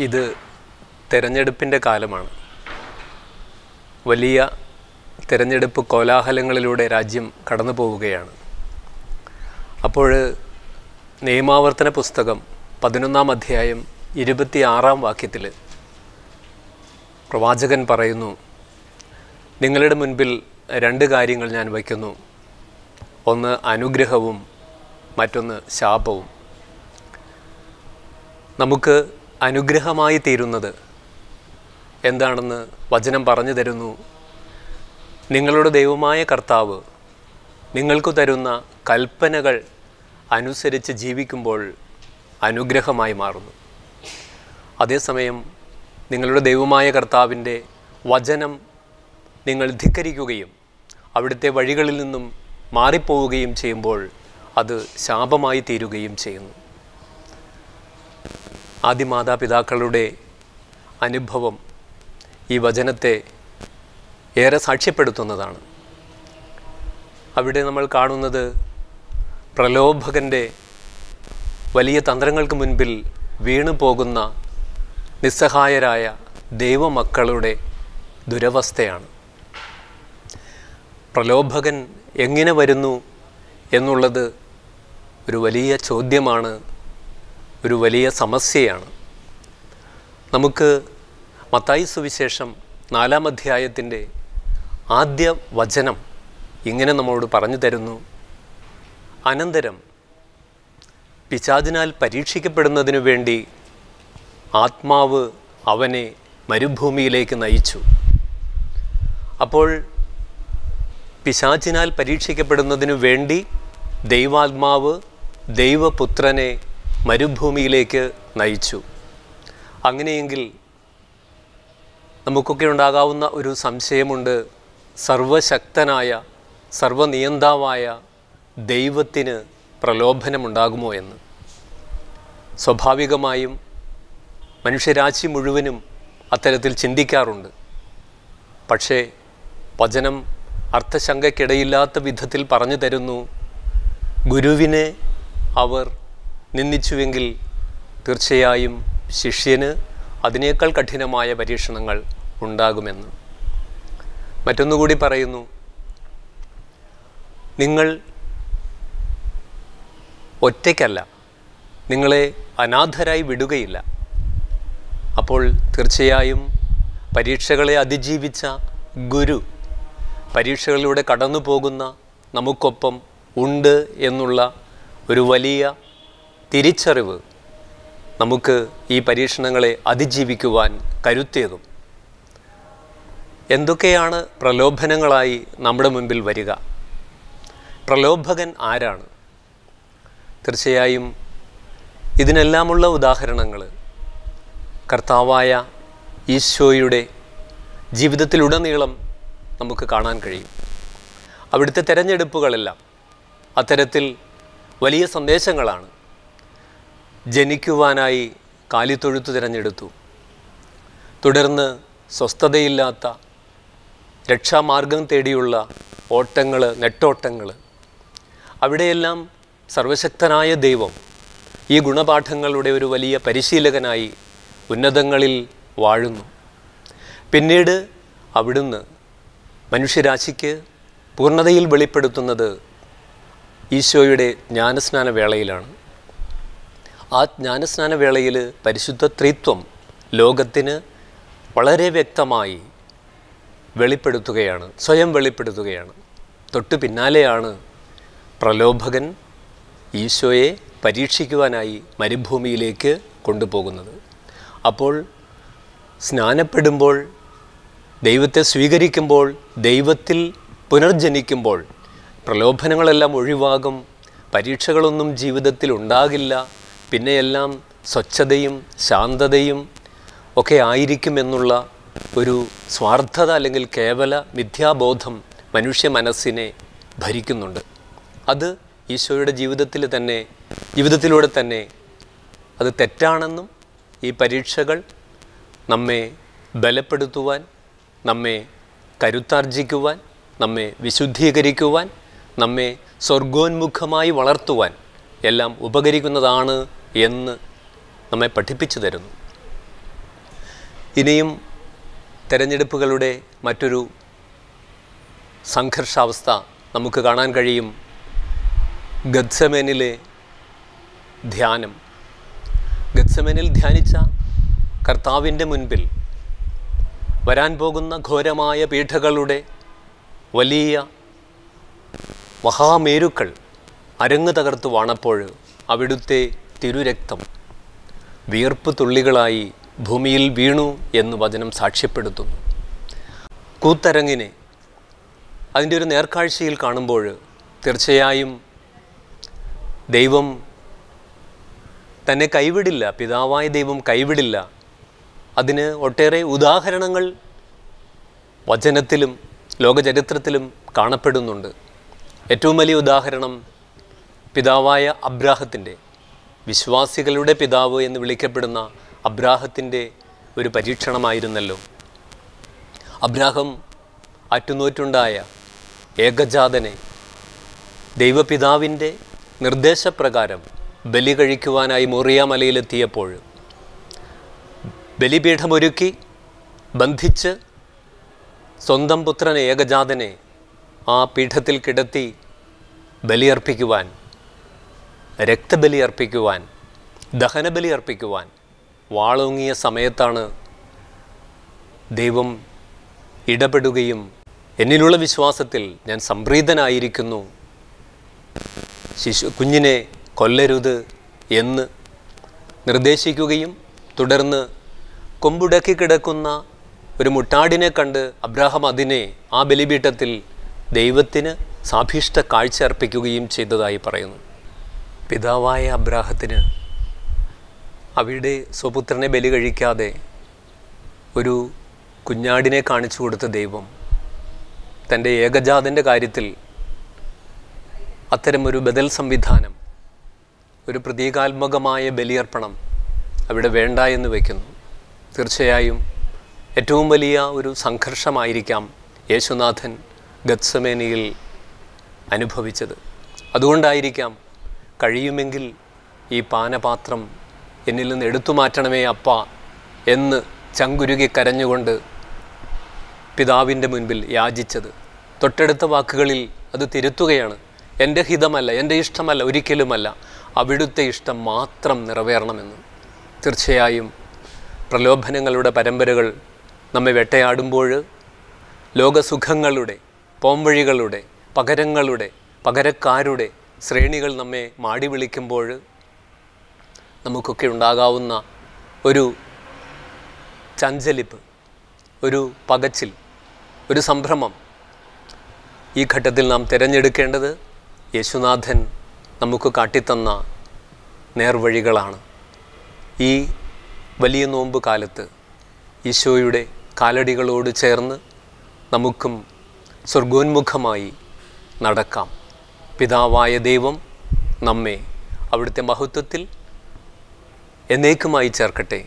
ഇത് തെരഞ്ഞെടുപ്പിന്റെ കാലമാണ്. വലിയ തെരഞ്ഞെടുപ്പ് കോലാഹലങ്ങളിലൂടെ രാജ്യം കടന്നു പോവുകയാണ്. അപ്പോൾ നിയമാവർത്തന പുസ്തകം പതിനൊന്നാം അധ്യായം ഇരുപത്തിയാറാം വാക്യത്തിൽ പ്രവാചകൻ പറയുന്നു നിങ്ങളുടെ മുൻപിൽ രണ്ട് കാര്യങ്ങൾ ഞാൻ വയ്ക്കുന്നു. ഒന്ന് അനുഗ്രഹവും മറ്റൊന്ന് ശാപവും. നമുക്ക് അനുഗ്രഹമായി തീരുന്നത് എന്താണെന്ന് വചനം പറഞ്ഞു തരുന്നു. നിങ്ങളുടെ ദൈവമായ കർത്താവ് നിങ്ങൾക്ക് തരുന്ന കൽപ്പനകൾ അനുസരിച്ച് ജീവിക്കുമ്പോൾ അനുഗ്രഹമായി മാറുന്നു. അതേസമയം നിങ്ങളുടെ ദൈവമായ കർത്താവിന്റെ വചനം നിങ്ങൾ ധിക്കരിക്കുകയും അവിടുത്തെ വഴികളിൽ നിന്നും മാറിപ്പോവുകയും ചെയ്യുമ്പോൾ അത് ശാപമായി തീരുകയും ചെയ്യുന്നു. ആദ്യ മാതാപിതാക്കളുടെ അനുഭവം ഈ വചനത്തെ ഏറെ സാക്ഷ്യപ്പെടുത്തുന്നതാണ്. അവിടെ നമ്മൾ കാണുന്നത് പ്രലോഭകന്റെ വലിയ തന്ത്രങ്ങൾക്ക് മുൻപിൽ വീണു പോകുന്ന നിസ്സഹായരായ ദൈവമക്കളുടെ ദുരവസ്ഥയാണ്. പ്രലോഭകൻ എങ്ങനെ വരുന്നു എന്നുള്ളത് ഒരു വലിയ ചോദ്യമാണ് ഒരു വലിയ സമസ്യയാണ്. നമുക്ക് മത്തായി സുവിശേഷം നാലാം അധ്യായത്തിന്റെ ആദ്യ വചനം ഇങ്ങനെ നമ്മളോട് പറഞ്ഞു തരുന്നു. അനന്തരം പിശാചിനാൽ പരീക്ഷിക്കപ്പെടുന്നതിനു വേണ്ടി ആത്മാവ് അവനെ മരുഭൂമിയിലേക്ക് നയിച്ചു. അപ്പോൾ പിശാചിനാൽ പരീക്ഷിക്കപ്പെടുന്നതിനു വേണ്ടി ദൈവാത്മാവ് ദൈവപുത്രനെ മരുഭൂമിയിലേക്ക് നയിച്ചു. അങ്ങനെയെങ്കിൽ നമുക്കൊക്കെ ഉണ്ടാകാവുന്ന ഒരു സംശയമുണ്ട്. സർവശക്തനായ സർവനിയന്താവായ ദൈവത്തിന് പ്രലോഭനമുണ്ടാകുമോ എന്ന്. സ്വാഭാവികമായും മനുഷ്യരാശി മുഴുവനും അത്തരത്തിൽ ചിന്തിക്കാറുണ്ട്. പക്ഷേ വചനം അർത്ഥശങ്കയ്ക്കിടയില്ലാത്ത വിധത്തിൽ പറഞ്ഞു തരുന്നു. ഗുരുവിനെ അവർ നിന്ദിച്ചുവെങ്കിൽ തീർച്ചയായും ശിഷ്യന് അതിനേക്കാൾ കഠിനമായ പരീക്ഷണങ്ങൾ ഉണ്ടാകുമെന്ന്. മറ്റൊന്നുകൂടി പറയുന്നു നിങ്ങൾ ഒറ്റയ്ക്കല്ല നിങ്ങളെ അനാഥരായി വിടുകയില്ല. അപ്പോൾ തീർച്ചയായും പരീക്ഷകളെ അതിജീവിച്ച ഗുരു പരീക്ഷകളിലൂടെ കടന്നു പോകുന്ന നമുക്കൊപ്പം ഉണ്ട് എന്നുള്ള ഒരു വലിയ തിരിച്ചറിവ് നമുക്ക് ഈ പരീക്ഷണങ്ങളെ അതിജീവിക്കുവാൻ കരുത്തേകും എന്തൊക്കെയാണ് പ്രലോഭനങ്ങളായി നമ്മുടെ മുൻപിൽ വരിക? പ്രലോഭകൻ ആരാണ്? തീർച്ചയായും ഇതിനെല്ലാമുള്ള ഉദാഹരണങ്ങൾ കർത്താവായ ഈശോയുടെ ജീവിതത്തിലുടനീളം നമുക്ക് കാണാൻ കഴിയും. അവിടുത്തെ തിരഞ്ഞെടുപ്പുകളെല്ലാം അത്തരത്തിൽ വലിയ സന്ദേശങ്ങളാണ് ജനിക്കുവാനായി കാലിത്തൊഴുത്ത് തിരഞ്ഞെടുത്തു. തുടർന്ന് സ്വസ്ഥതയില്ലാത്ത രക്ഷാമാർഗം തേടിയുള്ള ഓട്ടങ്ങൾ നെട്ടോട്ടങ്ങൾ അവിടെയെല്ലാം സർവശക്തനായ ദൈവം ഈ ഗുണപാഠങ്ങളുടെ ഒരു വലിയ പരിശീലകനായി ഉന്നതങ്ങളിൽ വാഴുന്നു. പിന്നീട് അവിടുന്ന് മനുഷ്യരാശിക്ക് പൂർണതയിൽ വെളിപ്പെടുത്തുന്നത് ഈശോയുടെ ജ്ഞാനസ്നാന വേളയിലാണ്. ആ ജ്ഞാനസ്നാന വേളയിൽ പരിശുദ്ധ ത്രിത്വം ലോകത്തിന് വളരെ വ്യക്തമായി വെളിപ്പെടുത്തുകയാണ് സ്വയം വെളിപ്പെടുത്തുകയാണ്. തൊട്ടു പിന്നാലെയാണ് പ്രലോഭകൻ ഈശോയെ പരീക്ഷിക്കുവാനായി മരുഭൂമിയിലേക്ക് കൊണ്ടുപോകുന്നത്. അപ്പോൾ സ്നാനപ്പെടുമ്പോൾ ദൈവത്തെ സ്വീകരിക്കുമ്പോൾ ദൈവത്തിൽ പുനർജനിക്കുമ്പോൾ പ്രലോഭനങ്ങളെല്ലാം ഒഴിവാകും പരീക്ഷകളൊന്നും ജീവിതത്തിൽ ഉണ്ടാകില്ല. പിന്നെയെല്ലാം സ്വച്ഛതയും ശാന്തതയും ഒക്കെ ആയിരിക്കുമെന്നുള്ള ഒരു സ്വാർത്ഥത അല്ലെങ്കിൽ കേവല മിഥ്യാബോധം മനുഷ്യ മനസ്സിനെ ഭരിക്കുന്നുണ്ട്. അത് ഈശോയുടെ ജീവിതത്തിൽ തന്നെ ജീവിതത്തിലൂടെ തന്നെ അത് തെറ്റാണെന്നും ഈ പരീക്ഷകൾ നമ്മെ ബലപ്പെടുത്തുവാൻ നമ്മെ കരുത്താർജിക്കുവാൻ നമ്മെ വിശുദ്ധീകരിക്കുവാൻ നമ്മെ സ്വർഗോന്മുഖമായി വളർത്തുവാൻ എല്ലാം ഉപകരിക്കുന്നതാണ് എന്ന് നമ്മെ പഠിപ്പിച്ചു തരുന്നു. ഇനിയും തെരഞ്ഞെടുപ്പുകളുടെ മറ്റൊരു സംഘർഷാവസ്ഥ നമുക്ക് കാണാൻ കഴിയും. ഗദ്സമേനിലെ ധ്യാനം. ഗദ്സമേനിൽ ധ്യാനിച്ച കർത്താവിന്റെ മുൻപിൽ വരാൻ പോകുന്ന ഘോരമായ പീഠകളുടെ വലിയ മഹാമേരുക്കൾ അരങ്ങ് തകർത്ത് വാണപ്പോൾ അവിടുത്തെ തിരുരക്തം വിയർപ്പ് തുള്ളികളായി ഭൂമിയിൽ വീണു എന്ന് വചനം സാക്ഷ്യപ്പെടുത്തുന്നു. കൂത്തരങ്ങിനെ അതിന്റെ ഒരു നേർക്കാഴ്ചയിൽ കാണുമ്പോൾ തീർച്ചയായും ദൈവം തന്നെ കൈവിടില്ല പിതാവായ ദൈവം കൈവിടില്ല. അതിന് ഒട്ടേറെ ഉദാഹരണങ്ങൾ വചനത്തിലും ലോകചരിത്രത്തിലും കാണപ്പെടുന്നുണ്ട്. ഏറ്റവും വലിയ ഉദാഹരണം പിതാവായ അബ്രാഹത്തിന്റെ വിശ്വാസികളുടെ പിതാവ് എന്ന് വിളിക്കപ്പെടുന്ന അബ്രാഹത്തിന്റെ ഒരു പരീക്ഷണമായിരുന്നല്ലോ. അബ്രാഹം അറ്റുനോറ്റുണ്ടായ ഏകജാതനെ ദൈവപിതാവിന്റെ നിർദ്ദേശപ്രകാരം ബലി കഴിക്കുവാനായി മോറിയ മലയിലെത്തിയപ്പോൾ ബലിപീഠമൊരുക്കി ബന്ധിച്ച് സ്വന്തം പുത്രനെ ഏകജാതനെ ആ പീഠത്തിൽ കിടത്തി ബലിയർപ്പിക്കുവാൻ രക്തബലി അർപ്പിക്കുവാൻ ദഹനബലി അർപ്പിക്കുവാൻ വാളോങ്ങിയ സമയത്താണ് ദൈവം ഇടപെടുകയും എന്നിലുള്ള വിശ്വാസത്തിൽ ഞാൻ സംപ്രീതനായിരിക്കുന്നു. ശിശു കുഞ്ഞിനെ കൊല്ലരുത് എന്ന് നിർദ്ദേശിക്കുകയും തുടർന്ന് കൊമ്പുടക്കി കിടക്കുന്ന ഒരു മുട്ടാടിനെ കണ്ട് അബ്രാഹം അതിനെ ആ ബലിപീഠത്തിൽ ദൈവത്തിന് സാഭീഷ്ട കാഴ്ച അർപ്പിക്കുകയും ചെയ്തതായി പറയുന്നു. പിതാവായ അബ്രാഹത്തിന് അവിടെ സ്വപുത്രനെ ബലി കഴിക്കാതെ ഒരു കുഞ്ഞാടിനെ കാണിച്ചു കൊടുത്ത ദൈവം തന്റെ ഏകജാതന്റെ കാര്യത്തിൽ അത്തരമൊരു ബദൽ സംവിധാനം ഒരു പ്രതീകാത്മകമായ ബലിയർപ്പണം അവിടെ വേണ്ട എന്ന് വയ്ക്കുന്നു തീർച്ചയായും ഏറ്റവും വലിയ ഒരു സംഘർഷമായിരിക്കാം യേശുനാഥൻ ഗത്സമേനയിൽ അനുഭവിച്ചത്. അതുകൊണ്ടായിരിക്കാം കഴിയുമെങ്കിൽ ഈ പാനപാത്രം എന്നിൽ നിന്ന് എടുത്തു മാറ്റണമേ അപ്പ എന്ന് ചങ്കുരുകി കരഞ്ഞുകൊണ്ട് പിതാവിന്റെ മുൻപിൽ യാചിച്ചത്. തൊട്ടടുത്ത വാക്കുകളിൽ അത് തിരുത്തുകയാണ്. എന്റെ ഹിതമല്ല എന്റെ ഇഷ്ടമല്ല ഒരിക്കലുമല്ല. അവിടുത്തെ ഇഷ്ടം മാത്രം നിറവേറണമെന്ന്. തീർച്ചയായും പ്രലോഭനങ്ങളുടെ പരമ്പരകൾ നമ്മെ വേട്ടയാടുമ്പോൾ ലോകസുഖങ്ങളുടെ പോംവഴികളുടെ പകരങ്ങളുടെ പകരക്കാരുടെ ശ്രേണികൾ നമ്മെ മാടി വിളിക്കുമ്പോൾ നമുക്കൊക്കെ ഉണ്ടാകാവുന്ന ഒരു ചഞ്ചലിപ്പ് ഒരു പകച്ചിൽ ഒരു സംഭ്രമം ഈ ഘട്ടത്തിൽ നാം തിരഞ്ഞെടുക്കേണ്ടത് യേശുനാഥൻ നമുക്ക് കാട്ടിത്തന്ന നേർവഴികളാണ്. ഈ വലിയ നോമ്പ് കാലത്ത് ഈശോയുടെ കാലടികളോട് ചേർന്ന് നമുക്കും സ്വർഗോന്മുഖമായി നടക്കാം. പിതാവായ ദൈവം നമ്മെ അവിടുത്തെ മഹത്വത്തിൽ എന്നേക്കുമായി ചേർക്കട്ടെ.